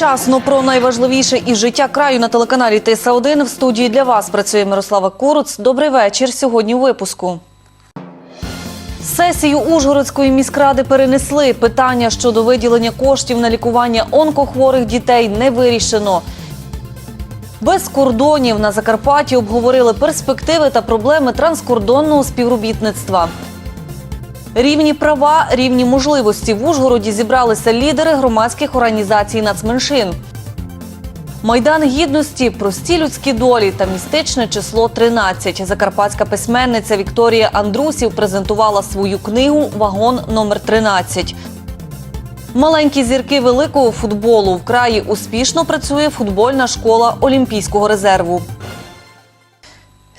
Вчасно про найважливіше із життя краю на телеканалі Тиса 1 в студії для вас працює Мирослава Куруц. Добрий вечір. Сьогодні у випуску. Сесію Ужгородської міськради перенесли. Питання щодо виділення коштів на лікування онкохворих дітей не вирішено. Без кордонів на Закарпатті обговорили перспективи та проблеми транскордонного співробітництва. Рівні права, рівні можливості в Ужгороді зібралися лідери громадських організацій нацменшин. Майдан гідності, прості людські долі та містичне число 13. Закарпатська письменниця Вікторія Андрусів презентувала свою книгу Вагон номер 13. Маленькі зірки великого футболу в краї успішно працює футбольна школа Олімпійського резерву.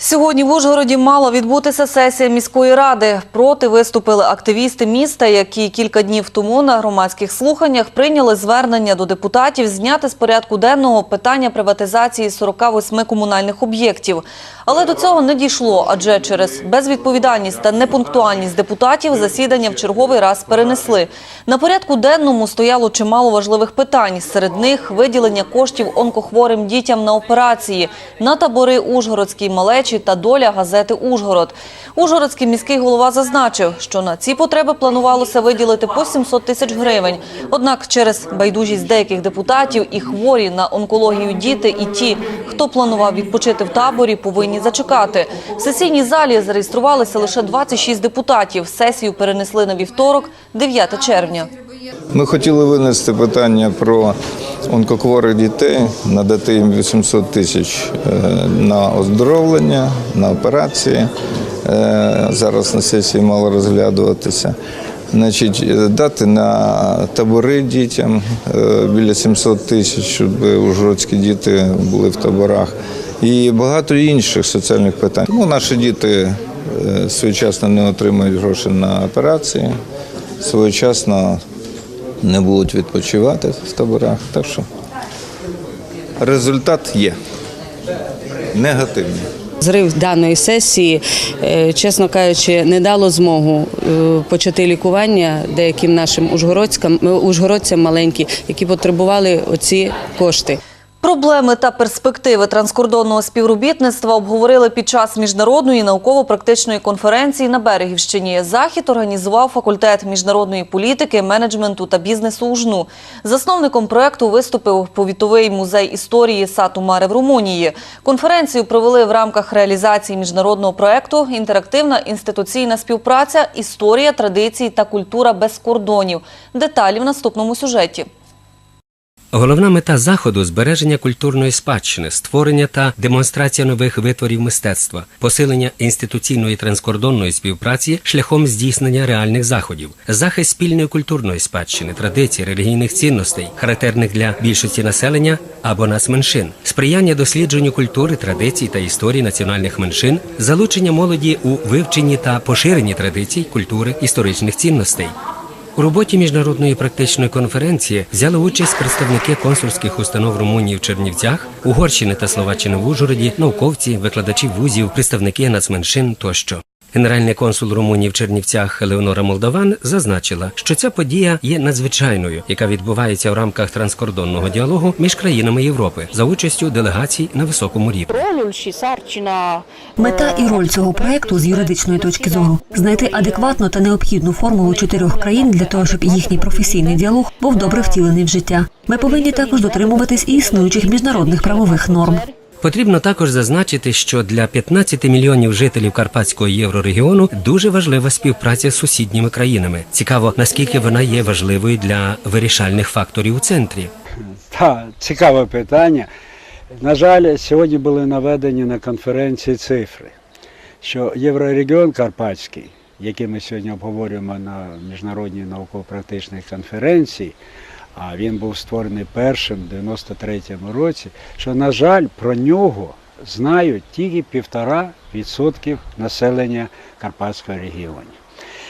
Сьогодні в Ужгороді мала відбутися сесія міської ради. Проти виступили активісти міста, які кілька днів тому на громадських слуханнях прийняли звернення до депутатів зняти з порядку денного питання приватизації 48 комунальних об'єктів. Але до цього не дійшло, адже через безвідповідальність та непунктуальність депутатів засідання в черговий раз перенесли. На порядку денному стояло чимало важливих питань. Серед них виділення коштів онкохворим дітям на операції, на табори Ужгородській малечі та доля газети Ужгород. Ужгородський міський голова зазначив, що на ці потреби планувалося виділити по 700 тисяч гривень. Однак через байдужість деяких депутатів і хворі на онкологію діти, і ті, хто планував відпочити в таборі, повинні зачекати. В сесійній залі зареєструвалися лише 26 депутатів. Сесію перенесли на вівторок, 9 червня. Ми хотіли винести питання про онкохворих дітей, надати їм 800 тисяч е, на оздоровлення, на операції. Е, Зараз на сесії мало розглядуватися. Значить, е, дати на табори дітям біля 700 тисяч, щоб ужгородські діти були в таборах. І багато інших соціальних питань. Тому наші діти своєчасно не отримують гроші на операції, своєчасно не будуть відпочивати в таборах. Так що результат є негативний. Зрив даної сесії, е, чесно кажучи, не дало змогу е, почати лікування деяким нашим е, ужгородцям маленькі, які потребували оці кошти. Проблеми та перспективи транскордонного співробітництва обговорили під час міжнародної науково-практичної конференції на Берегівщині. Захід організував факультет міжнародної політики, менеджменту та бізнесу УЖНУ. Засновником проекту виступив повітовий музей історії Сату Маре в Румунії. Конференцію провели в рамках реалізації міжнародного проекту Інтерактивна інституційна співпраця, історія, традиції та культура без кордонів. Деталі в наступному сюжеті. Головна мета заходу збереження культурної спадщини, створення та демонстрація нових витворів мистецтва, посилення інституційної транскордонної співпраці шляхом здійснення реальних заходів, захист спільної культурної спадщини, традицій, релігійних цінностей, характерних для більшості населення або нацменшин, сприяння дослідженню культури, традицій та історії національних меншин, залучення молоді у вивченні та поширенні традицій, культури, історичних цінностей. У роботі міжнародної практичної конференції взяли участь представники консульських установ Румунії в Чернівцях, Угорщини та Словаччини в Ужгороді, науковці, викладачі вузів, представники нацменшин тощо. Генеральний консул Румунії в Чернівцях Леонора Молдаван зазначила, що ця подія є надзвичайною, яка відбувається в рамках транскордонного діалогу між країнами Європи за участю делегацій на високому рівні. Мета і роль цього проекту з юридичної точки зору знайти адекватну та необхідну формулу чотирьох країн для того, щоб їхній професійний діалог був добре втілений в життя. Ми повинні також дотримуватись і існуючих міжнародних правових норм. Потрібно також зазначити, що для 15 мільйонів жителів Карпатського єврорегіону дуже важлива співпраця з сусідніми країнами. Цікаво, наскільки вона є важливою для вирішальних факторів у центрі. Так, цікаве питання. На жаль, сьогодні були наведені на конференції цифри, що Єврорегіон Карпатський, який ми сьогодні обговорюємо на міжнародній науково-практичній конференції, а він був створений першим в 93-му році, що, на жаль, про нього знають тільки півтора відсотків населення Карпатського регіону.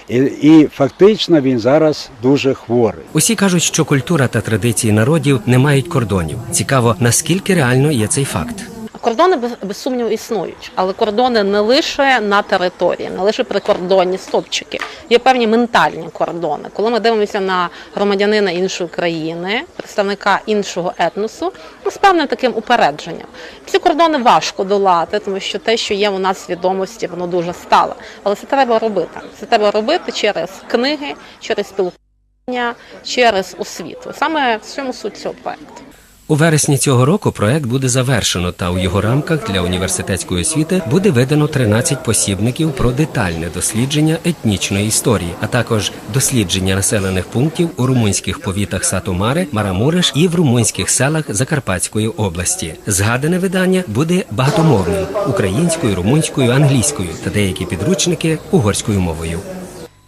І, і фактично він зараз дуже хворий. Усі кажуть, що культура та традиції народів не мають кордонів. Цікаво, наскільки реально є цей факт. Кордони без, сумніву існують, але кордони не лише на території, не лише прикордонні стовпчики. Є певні ментальні кордони. Коли ми дивимося на громадянина іншої країни, представника іншого етносу, ну, з певним таким упередженням. Ці кордони важко долати, тому що те, що є у нас свідомості, воно дуже стале. Але це треба робити. Це треба робити через книги, через спілкування, через освіту. Саме в цьому суть цього проекту. У вересні цього року проект буде завершено, та у його рамках для університетської освіти буде видано 13 посібників про детальне дослідження етнічної історії, а також дослідження населених пунктів у румунських повітах Сатомари, Марамуриш і в румунських селах Закарпатської області. Згадане видання буде багатомовним українською, румунською, англійською та деякі підручники угорською мовою.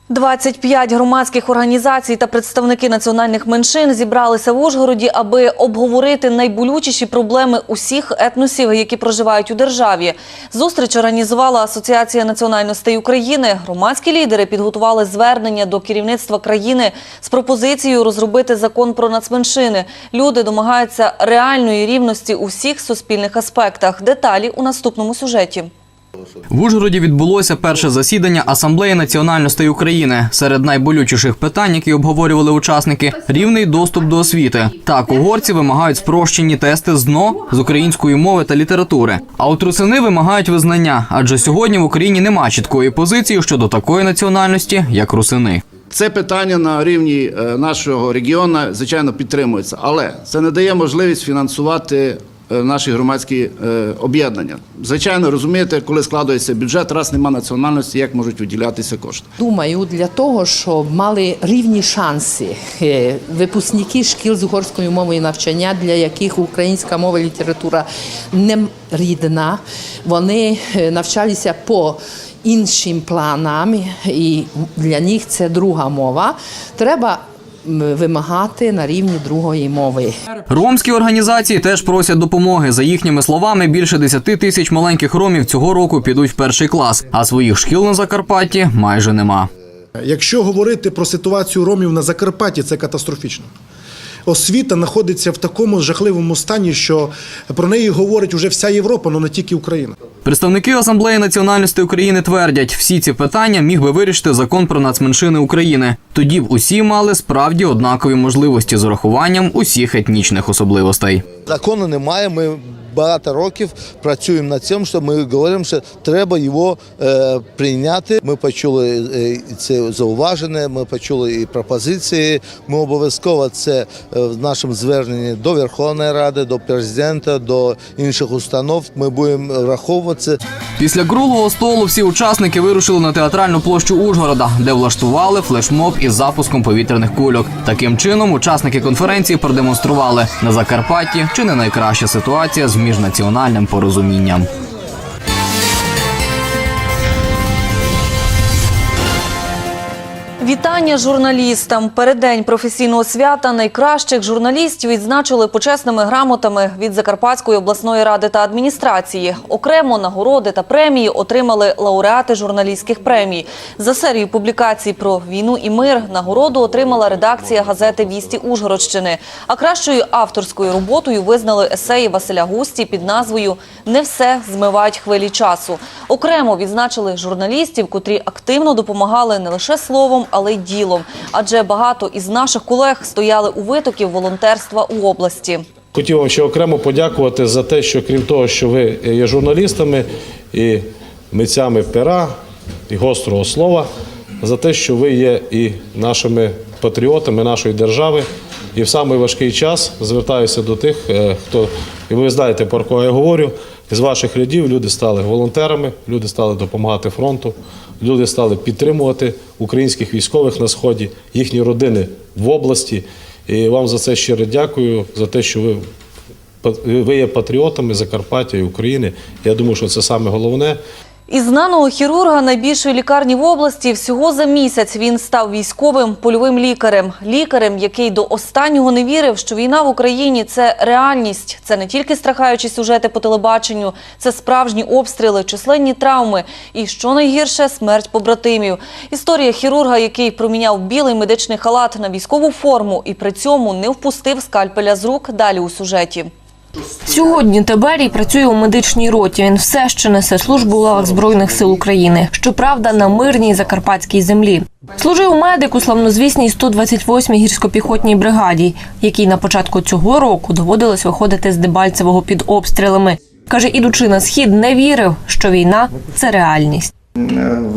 25 громадських організацій та представники національних меншин зібралися в Ужгороді, аби обговорити найболючіші проблеми усіх етносів, які проживають у державі. Зустріч організувала Асоціація національностей України. Громадські лідери підготували звернення до керівництва країни з пропозицією розробити закон про нацменшини. Люди домагаються реальної рівності у всіх суспільних аспектах. Деталі у наступному сюжеті. В Ужгороді відбулося перше засідання Асамблеї національностей України. Серед найболючіших питань, які обговорювали учасники, рівний доступ до освіти. Так, угорці вимагають спрощені тести з ДНО з української мови та літератури. А от русини вимагають визнання, адже сьогодні в Україні немає чіткої позиції щодо такої національності, як русини. Це питання на рівні е, нашого регіону, звичайно, підтримується, але це не дає можливість фінансувати наші громадські е, об'єднання. Звичайно, розумієте, коли складується бюджет, раз нема національності, як можуть виділятися кошти. Думаю, для того, щоб мали рівні шанси е, випускники шкіл з угорською мовою навчання, для яких українська мова і література не рідна, вони е, навчалися по іншим планам, і для них це друга мова. Треба вимагати на рівні другої мови. Ромські організації теж просять допомоги. За їхніми словами, більше 10 тисяч маленьких ромів цього року підуть в перший клас, а своїх шкіл на Закарпатті майже нема. Якщо говорити про ситуацію ромів на Закарпатті, це катастрофічно. Освіта знаходиться в такому жахливому стані, що про неї говорить уже вся Європа, але не тільки Україна. Представники Асамблеї національності України твердять, всі ці питання міг би вирішити закон про нацменшини України. Тоді б усі мали справді однакові можливості з урахуванням усіх етнічних особливостей. Закону немає. Ми багато років працюємо над цим, що ми говоримо, що треба його е, прийняти. Ми почули е, це зауваження, ми почули і пропозиції. Ми обов'язково це е, в нашому зверненні до Верховної Ради, до президента, до інших установ. Ми будемо враховувати. Після круглого столу всі учасники вирушили на театральну площу Ужгорода, де влаштували флешмоб із запуском повітряних кульок. Таким чином, учасники конференції продемонстрували на Закарпатті чи не найкраща ситуація з міжнаціональним порозумінням. Вітання журналістам. Переддень професійного свята найкращих журналістів відзначили почесними грамотами від Закарпатської обласної ради та адміністрації. Окремо нагороди та премії отримали лауреати журналістських премій. За серію публікацій про війну і мир нагороду отримала редакція газети Вісті Ужгородщини. А кращою авторською роботою визнали есеї Василя Густі під назвою Не все змивають хвилі часу. Окремо відзначили журналістів, котрі активно допомагали не лише словом, але й ділом. Адже багато із наших колег стояли у витоків волонтерства у області. Хотів вам ще окремо подякувати за те, що крім того, що ви є журналістами і митцями пера і гострого слова, за те, що ви є і нашими патріотами нашої держави. І в самий важкий час звертаюся до тих, е, хто, і ви знаєте, про кого я говорю. З ваших рядів люди стали волонтерами, люди стали допомагати фронту, люди стали підтримувати українських військових на сході, їхні родини в області. І вам за це щиро дякую, за те, що ви, ви є патріотами Закарпаття і України. Я думаю, що це саме головне. Із знаного хірурга найбільшої лікарні в області всього за місяць він став військовим польовим лікарем. Лікарем, який до останнього не вірив, що війна в Україні – це реальність. Це не тільки страхаючі сюжети по телебаченню, це справжні обстріли, численні травми і, що найгірше, смерть побратимів. Історія хірурга, який проміняв білий медичний халат на військову форму і при цьому не впустив скальпеля з рук, далі у сюжеті. Сьогодні Теберій працює у медичній роті. Він все ще несе службу у лавах Збройних сил України. Щоправда, на мирній закарпатській землі. Служив медик у славнозвісній 128-й гірсько-піхотній бригаді, якій на початку цього року доводилось виходити з Дебальцевого під обстрілами. Каже, ідучи на схід, не вірив, що війна це реальність.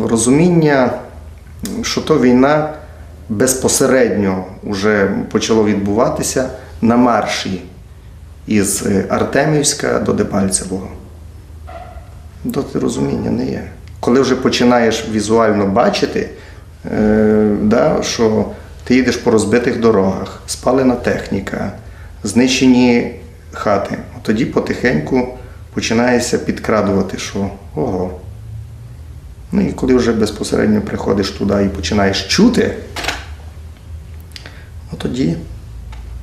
Розуміння, що то війна безпосередньо вже почало відбуватися на марші із е, Артемівська до Дебальцевого. Доти розуміння не є. Коли вже починаєш візуально бачити, е, да, що ти їдеш по розбитих дорогах, спалена техніка, знищені хати, тоді потихеньку починаєшся підкрадувати, що ого. Ну і коли вже безпосередньо приходиш туди і починаєш чути, ну тоді,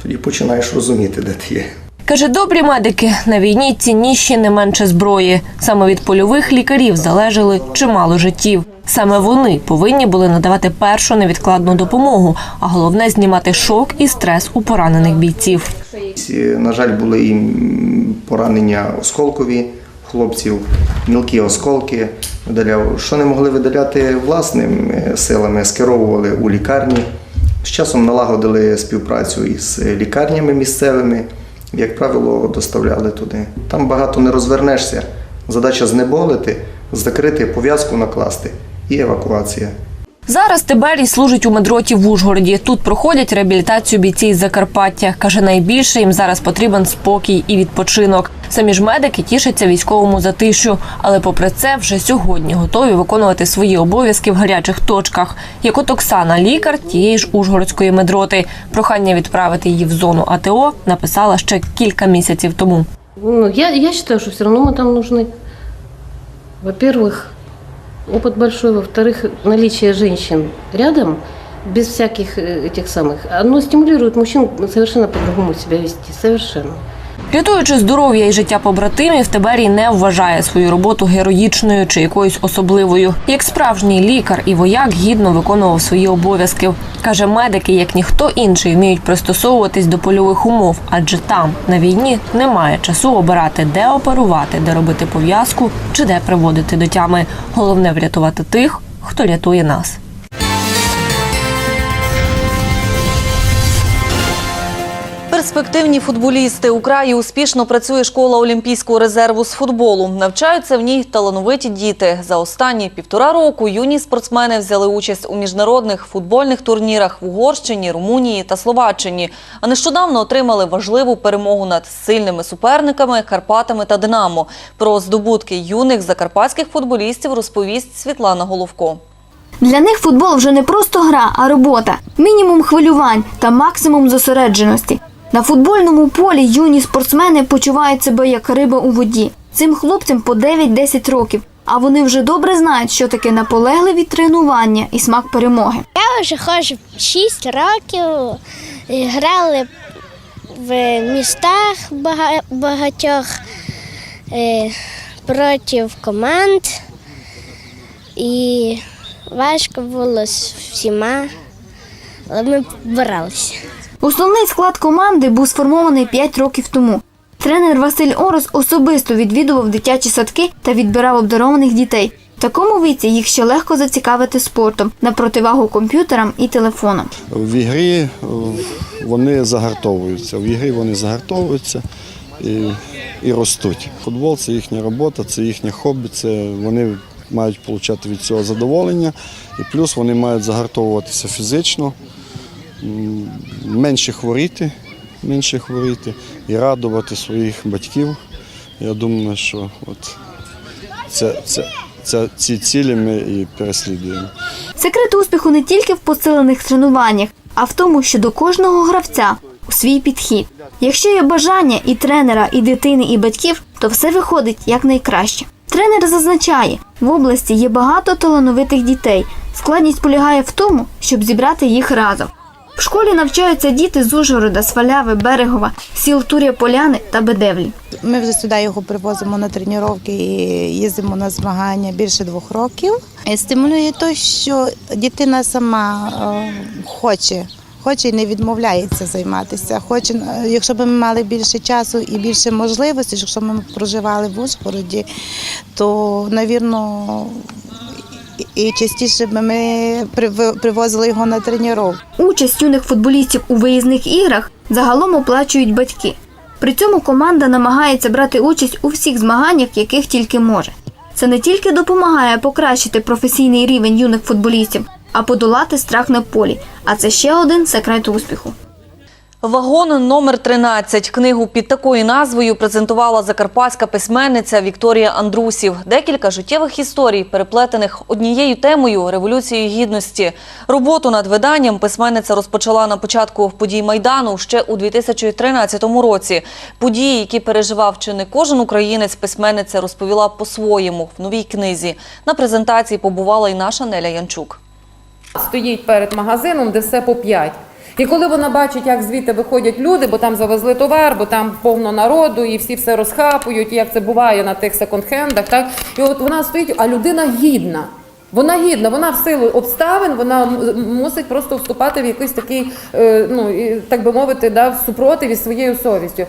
тоді починаєш розуміти, де ти є. Каже, добрі медики на війні цінніші не менше зброї. Саме від польових лікарів залежали чимало життів. Саме вони повинні були надавати першу невідкладну допомогу, а головне знімати шок і стрес у поранених бійців. На жаль, були і поранення осколкові хлопців, мілкі осколки видаляв. Що не могли видаляти власними силами, скеровували у лікарні. З часом налагодили співпрацю із лікарнями місцевими, як правило, доставляли туди. Там багато не розвернешся. Задача знеболити, закрити, пов'язку накласти і евакуація. Зараз Тиберій служить у медроті в Ужгороді. Тут проходять реабілітацію бійці із Закарпаття. Каже, найбільше їм зараз потрібен спокій і відпочинок. Самі ж медики тішаться військовому затишю, але попри це вже сьогодні готові виконувати свої обов'язки в гарячих точках. Як от Оксана, лікар тієї ж Ужгородської медроти. Прохання відправити її в зону АТО написала ще кілька місяців тому. Ну, я, я считаю, что все равно мы там нужны. Во-первых, опыт большой, во-вторых, наличие женщин рядом, без всяких э, этих самых, оно стимулирует мужчин совершенно по-другому себя вести, совершенно. Рятуючи здоров'я і життя побратимів, Тиберій не вважає свою роботу героїчною чи якоюсь особливою. Як справжній лікар і вояк гідно виконував свої обов'язки. Каже, медики, як ніхто інший, вміють пристосовуватись до польових умов, адже там на війні немає часу обирати, де оперувати, де робити пов'язку чи де приводити до тями. Головне врятувати тих, хто рятує нас. Перспективні футболісти у краї успішно працює школа Олімпійського резерву з футболу. Навчаються в ній талановиті діти. За останні півтора року юні спортсмени взяли участь у міжнародних футбольних турнірах в Угорщині, Румунії та Словаччині. А нещодавно отримали важливу перемогу над сильними суперниками Карпатами та Динамо. Про здобутки юних закарпатських футболістів розповість Світлана Головко. Для них футбол вже не просто гра, а робота. Мінімум хвилювань та максимум зосередженості. На футбольному полі юні спортсмени почувають себе як риба у воді. Цим хлопцям по 9-10 років, а вони вже добре знають, що таке наполегливі тренування і смак перемоги. Я вже ходжу 6 років, грали в містах багатьох е, проти команд. І важко було з всіма, але ми боролися. Основний склад команди був сформований 5 років тому. Тренер Василь Орос особисто відвідував дитячі садки та відбирав обдарованих дітей. В такому віці їх ще легко зацікавити спортом на противагу комп'ютерам і телефонам. В ігрі е, вони загартовуються. В ігрі вони загартовуються і, і ростуть. Футбол це їхня робота, це їхнє хобі, це вони мають отримати від цього задоволення, і плюс вони мають загартовуватися фізично, менше хворіти, менше хворіти і радувати своїх батьків. Я думаю, що от це, це, це, ці цілі ми і переслідуємо. Секрет успіху не тільки в посилених тренуваннях, а в тому, що до кожного гравця у свій підхід. Якщо є бажання і тренера, і дитини, і батьків, то все виходить якнайкраще. Тренер зазначає, в області є багато талановитих дітей. Складність полягає в тому, щоб зібрати їх разом. В школі навчаються діти з Ужгорода, Сваляви, Берегова, сіл Тур'я Поляни та Бедевлі. Ми вже сюди його привозимо на тренування і їздимо на змагання більше двох років. Стимулює те, що дитина сама е, хоче, хоче і не відмовляється займатися. Хоче, е, якщо б ми мали більше часу і більше можливостей, якщо ми проживали в Ужгороді, то, навірно, і частіше б ми привозили його на тренування. Участь юних футболістів у виїзних іграх загалом оплачують батьки. При цьому команда намагається брати участь у всіх змаганнях, яких тільки може. Це не тільки допомагає покращити професійний рівень юних футболістів, а подолати страх на полі. А це ще один секрет успіху. Вагон номер 13. Книгу під такою назвою презентувала закарпатська письменниця Вікторія Андрусів. Декілька життєвих історій, переплетених однією темою революцією гідності. Роботу над виданням письменниця розпочала на початку подій майдану ще у 2013 році. Події, які переживав чи не кожен українець, письменниця розповіла по-своєму в новій книзі. На презентації побувала і наша Неля Янчук. стоїть перед магазином, де все по п'ять. І коли вона бачить, як звідти виходять люди, бо там завезли товар, бо там повно народу, і всі все розхапують, як це буває на тих секонд-хендах, так і от вона стоїть, а людина гідна. Вона гідна, вона в силу обставин, вона мусить просто вступати в якийсь такий, е, ну так би мовити, да, супротив із своєю совістю.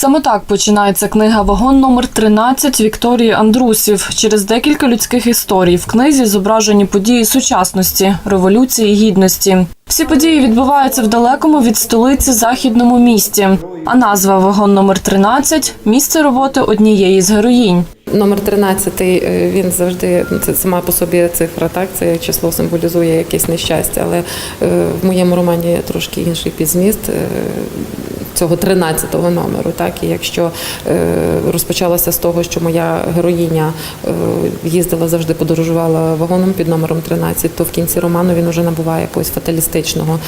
Саме так починається книга Вагон номер 13 Вікторії Андрусів. Через декілька людських історій в книзі зображені події сучасності, революції гідності. Всі події відбуваються в далекому від столиці західному місті. А назва Вагон номер 13 місце роботи однієї з героїнь. Номер 13, е, він завжди ну, це сама по собі цифра, так це число символізує якесь нещастя, але е, в моєму романі трошки інший підзміст е, цього 13-го номеру. Так і якщо розпочалося з того, що моя героїня їздила завжди подорожувала вагоном під номером 13, то в кінці роману він уже набуває якогось фаталістичного,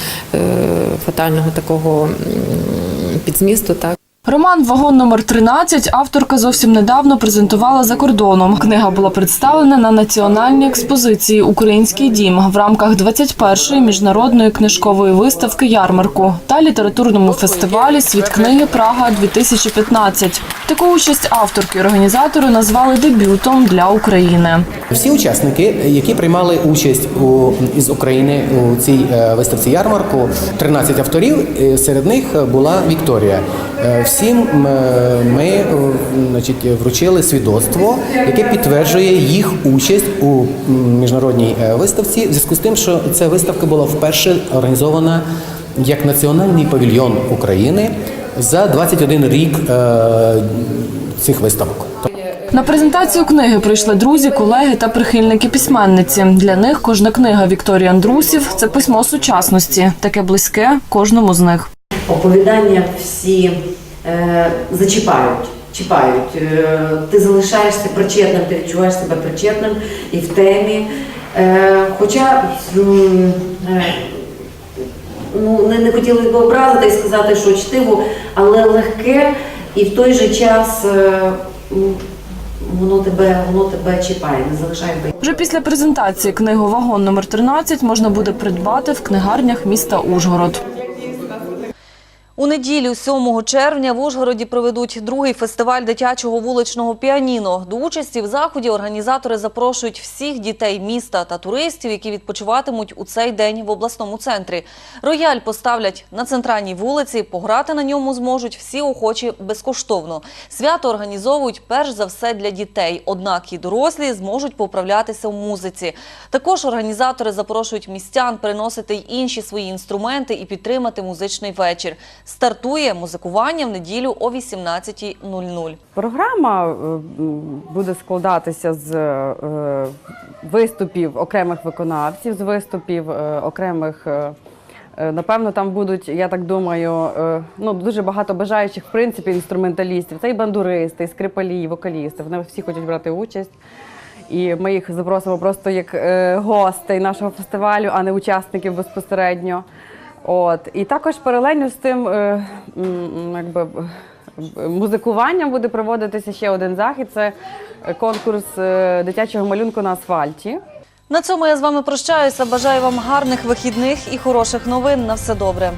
фатального такого підзмісту. Так. Роман Вагон номер 13 авторка зовсім недавно презентувала за кордоном. Книга була представлена на національній експозиції Український дім в рамках 21-ї міжнародної книжкової виставки ярмарку та літературному фестивалі Світ книги Прага 2015 Таку участь авторки організатори назвали дебютом для України. Всі учасники, які приймали участь із України у цій е, виставці ярмарку, 13 авторів, е, серед них була Вікторія. Всім е, ми е, значить, вручили свідоцтво, яке підтверджує їх участь у міжнародній е, виставці, в зв'язку з тим, що ця виставка була вперше організована як національний павільйон України за 21 рік цих виставок. На презентацію книги прийшли друзі, колеги та прихильники письменниці. Для них кожна книга Вікторії Андрусів це письмо сучасності, таке близьке кожному з них. оповідання всі зачіпають. Чіпають. Е, ти залишаєшся причетним, ти відчуваєш себе причетним і в темі. Е, хоча е, ну, не, не хотіли б образити і сказати, що чтиво, але легке і в той же час е, воно тебе, воно тебе чіпає, не залишає без. Вже після презентації книгу Вагон номер 13 можна буде придбати в книгарнях міста Ужгород. У неділю, 7 червня, в Ужгороді проведуть другий фестиваль дитячого вуличного піаніно. До участі в заході організатори запрошують всіх дітей міста та туристів, які відпочиватимуть у цей день в обласному центрі. Рояль поставлять на центральній вулиці. Пограти на ньому зможуть всі охочі безкоштовно. Свято організовують перш за все для дітей, однак і дорослі зможуть поправлятися в музиці. Також організатори запрошують містян приносити й інші свої інструменти і підтримати музичний вечір. Стартує музикування в неділю о 18.00. Програма е, буде складатися з е, виступів окремих виконавців, з виступів е, окремих. Напевно, там будуть, я так думаю, ну дуже багато бажаючих в принципі інструменталістів. Це і бандуристи, і скрипалі, і вокалісти. Вони всі хочуть брати участь. І ми їх запросимо просто як гостей нашого фестивалю, а не учасників безпосередньо. От і також паралельно з тим, е, якби музикуванням буде проводитися ще один захід. Це конкурс е, дитячого малюнку на асфальті. На цьому я з вами прощаюся. Бажаю вам гарних вихідних і хороших новин. На все добре.